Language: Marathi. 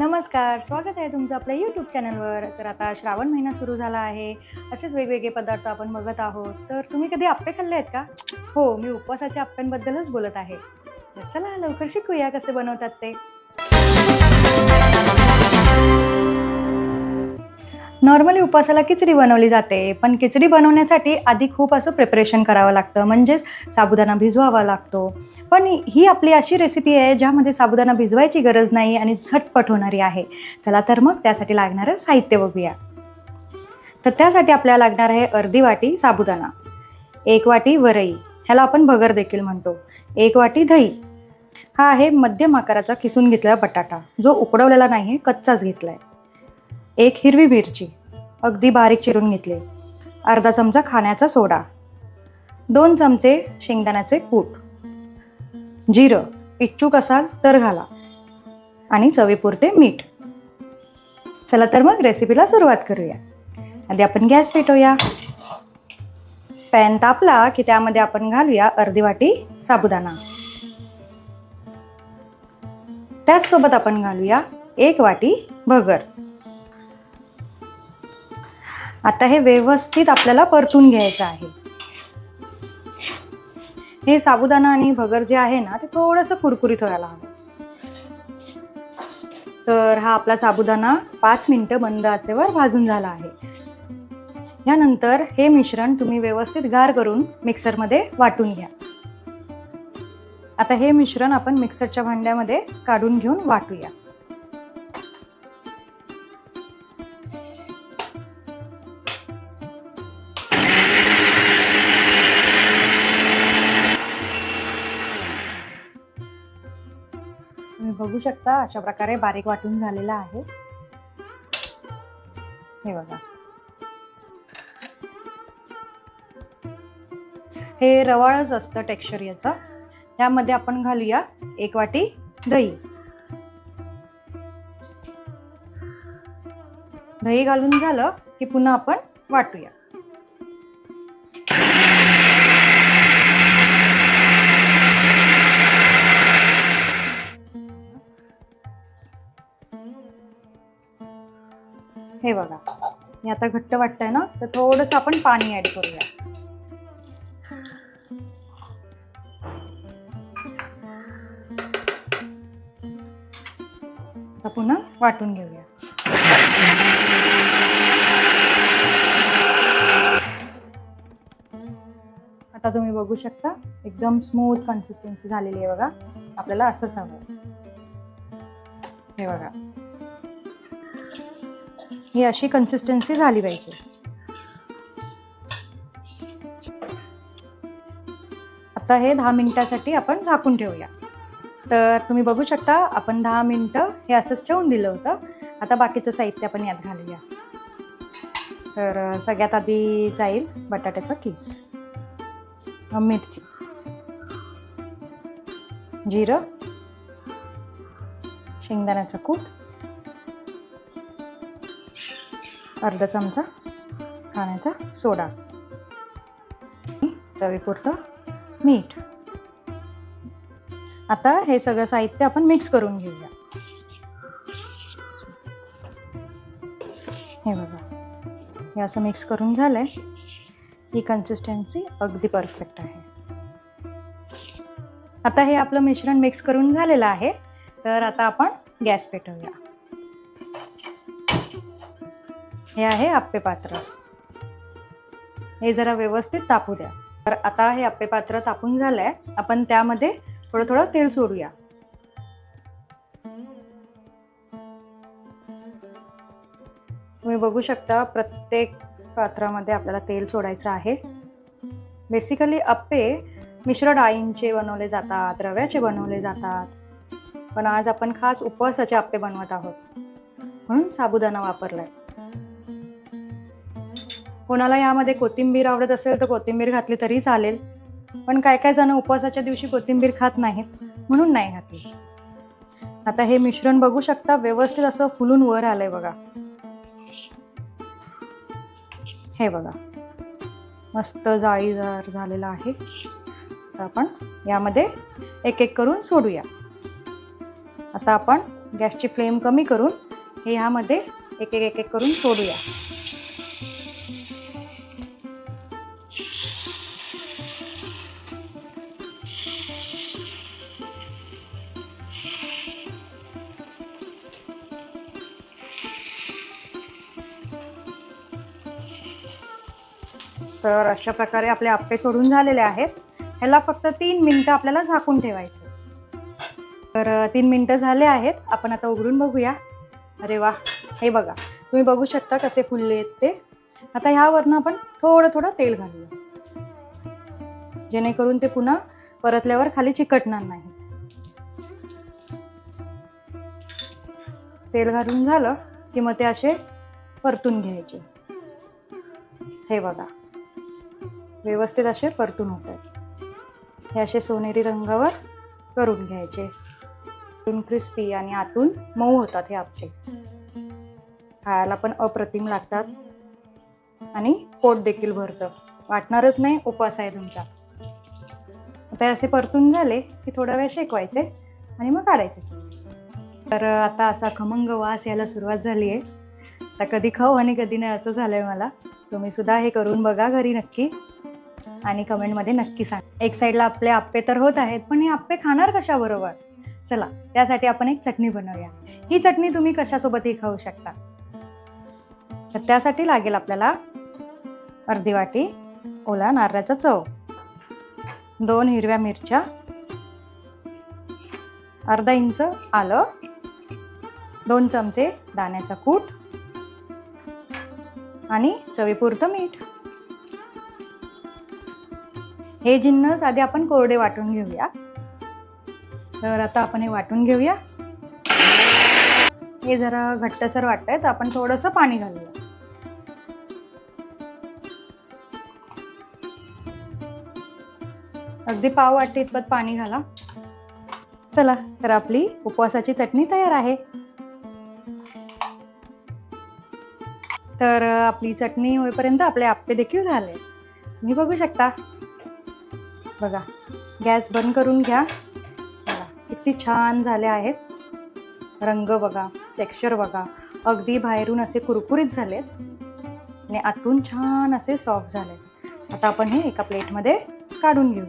नमस्कार स्वागत आहे तुमचं आपल्या यूट्यूब चॅनलवर तर आता श्रावण महिना सुरू झाला आहे. असेच वेगवेगळे पदार्थ आपण बघत आहोत. तर तुम्ही कधी आप्पे खाल्ले आहेत का? हो मी उपवासाच्या आप्प्यांबद्दलच बोलत आहे. तर चला लवकर शिकूया कसे बनवतात ते. नॉर्मली उपासाला खिचडी बनवली जाते पण खिचडी बनवण्यासाठी आधी खूप असं प्रिपरेशन करावं लागतं म्हणजेच साबुदाणा भिजवावा लागतो. पण ही आपली अशी रेसिपी आहे ज्यामध्ये साबुदाणा भिजवायची गरज नाही आणि झटपट होणारी आहे. चला तर मग त्यासाठी लागणारं साहित्य बघूया. तर त्यासाठी आपल्याला लागणार आहे अर्धी वाटी साबुदाणा एक वाटी वरई ह्याला आपण भगर देखील म्हणतो. एक वाटी दही हा आहे मध्यम आकाराचा किसून घेतलेला बटाटा जो उकडवलेला नाही आहे कच्चाच घेतला आहे एक हिरवी मिरची. अगदी बारीक चिरून घेतली. अर्धा चमचा खाण्याचा सोडा. दोन चमचे शेंगदाण्याचे कूट. जिरं. इच्छुक असाल तर घाला. आणि चवीपुरते मीठ. चला तर मग रेसिपीला सुरुवात करूया. आधी आपण गॅस पेटवूया. पॅन तापला की त्यामध्ये आपण घालूया अर्धी वाटी साबुदाणा. त्याचसोबत आपण घालूया एक वाटी भगर. आता हे व्यवस्थित आपल्याला परतून घ्यायचं आहे. हे साबुदाणा आणि भगर जे आहे ना ते थोडंसं कुरकुरीत व्हायला हवं. तर हा आपला साबुदाणा पाच मिनिटं बंद आचेवर भाजून झाला आहे. यानंतर हे मिश्रण तुम्ही व्यवस्थित गार करून मिक्सरमध्ये वाटून घ्या. आता हे मिश्रण आपण मिक्सरच्या भांड्यामध्ये काढून घेऊन वाटूया. तुम्ही बघू शकता अशा प्रकारे बारीक वाटून झालेला आहे. हे बघा. हे रवाळच असतं टेक्स्चर याचं. त्यामध्ये आपण घालूया एक वाटी दही. दही घालून झालं की पुन्हा आपण वाटूया. हे बघा. हे आता घट्ट वाटतंय ना? तर थोडंसं आपण पाणी ॲड करूया. आता पुन्हा वाटून घेऊया. आता तुम्ही बघू शकता एकदम स्मूथ कन्सिस्टन्सी झालेली आहे बघा. आपल्याला असंच हवं. हे बघा. ही अशी कन्सिस्टन्सी झाली पाहिजे. आता हे दहा मिनिटासाठी आपण झाकून ठेवूया. तर तुम्ही बघू शकता आपण दहा मिनटं हे असंच ठेवून दिलं होतं. आता बाकीचं साहित्य आपण यात घालूया. तर सगळ्यात आधी जाईल बटाट्याचा किस. मिरची. जिरं. शेंगदाण्याचा कूट. अर्धा चमचा खाण्याचा सोडा. चवीपुरतं मीठ. आता हे सगळं साहित्य आपण मिक्स करून घेऊया. हे बघा. हे असं मिक्स करून झालंय. ही कन्सिस्टन्सी अगदी परफेक्ट आहे. आता हे आपलं मिश्रण मिक्स करून झालेलं आहे. तर आता आपण गॅस पेटवूया. हे आहे आप्पे पात्र हे जरा व्यवस्थित तापू द्या. तर आता हे आप्पे पात्र तापून झालंय. आपण त्यामध्ये थोडं थोडं तेल सोडूया. तुम्ही बघू शकता प्रत्येक पात्रामध्ये आपल्याला तेल सोडायचं आहे. बेसिकली अप्पे मिश्र डाळींचे बनवले जातात रव्याचे बनवले जातात. पण आज आपण खास उपवासाचे अप्पे बनवत आहोत. म्हणून साबुदाणा वापरलाय. कोणाला यामध्ये कोथिंबीर आवडत असेल तर कोथिंबीर घातली तरी चालेल. पण काय काय जण उपवासाच्या दिवशी कोथिंबीर खात नाहीत म्हणून नाही घातली. आता हे मिश्रण बघू शकता व्यवस्थित असं फुलून वर आलंय बघा. हे बघा. मस्त जाळीदार झालेलं आहे. तर आपण यामध्ये एक एक करून सोडूया. आता आपण गॅसची फ्लेम कमी करून हे ह्यामध्ये एक एक एक एक करून सोडूया. तर अशा प्रकारे आपले आप्पे सोडून झालेले आहेत. ह्याला फक्त तीन मिनटं आपल्याला झाकून ठेवायचं. तर तीन मिनटं झाले आहेत. आपण आता उघडून बघूया. अरे वा हे बघा. तुम्ही बघू शकता कसे फुलले आहेत ते. आता ह्यावरनं आपण थोडं थोडं तेल घालूया. जेणेकरून ते पुन्हा परतल्यावर खाली चिकटणार नाही. तेल घालून झालं की मग ते असे परतून घ्यायचे. हे बघा. व्यवस्थित असे परतून होत आहेत हे असे सोनेरी रंगावर करून घ्यायचे. आतून क्रिस्पी आणि आतून मऊ होतात हे आपले. खायला पण अप्रतिम लागतात. आणि पोट देखील भरतं. वाटणारच नाही उपवास आहे तुमचा. आता असे परतून झाले की थोडा वेळ शेकवायचे आणि मग काढायचे. तर आता असा खमंग वास यायला सुरुवात झाली आहे. आता कधी खाऊ आणि कधी नाही असं झालंय मला. तुम्ही सुद्धा हे करून बघा घरी नक्की. आणि कमेंटमध्ये नक्की सांग. एक साईडला आपले आप्पे तर होत आहेत पण हे आप्पे खाणार कशाबरोबर? चला त्यासाठी आपण एक चटणी बनवूया. ही चटणी तुम्ही कशासोबतही खाऊ शकता. तर त्यासाठी लागेल आपल्याला अर्धी वाटी ओला नारळाचा चव दोन हिरव्या मिरच्या अर्धा इंच आलं दोन चमचे दाण्याचा कूट आणि चवीपुरतं मीठ. हे जिन्नस आधी आपण कोरडे वाटून घेऊया. तर आता आपण हे वाटून घेऊया. हे जरा घट्टसर वाटतंय तर आपण थोडंसं पाणी घालूया. अगदी पाव वाटते इतपत पाणी घाला. चला तर आपली उपवासाची चटणी तयार आहे. तर आपली चटणी होईपर्यंत आपले आप्पे देखील झाले. तुम्ही बघू शकता. बघा गॅस बंद करून घ्या. बघा किती छान झाले आहेत. रंग बघा टेक्स्चर बघा. अगदी बाहेरून असे कुरकुरीत झालेत. आणि आतून छान असे सॉफ्ट झाले आता आपण हे एका प्लेटमध्ये काढून घेऊ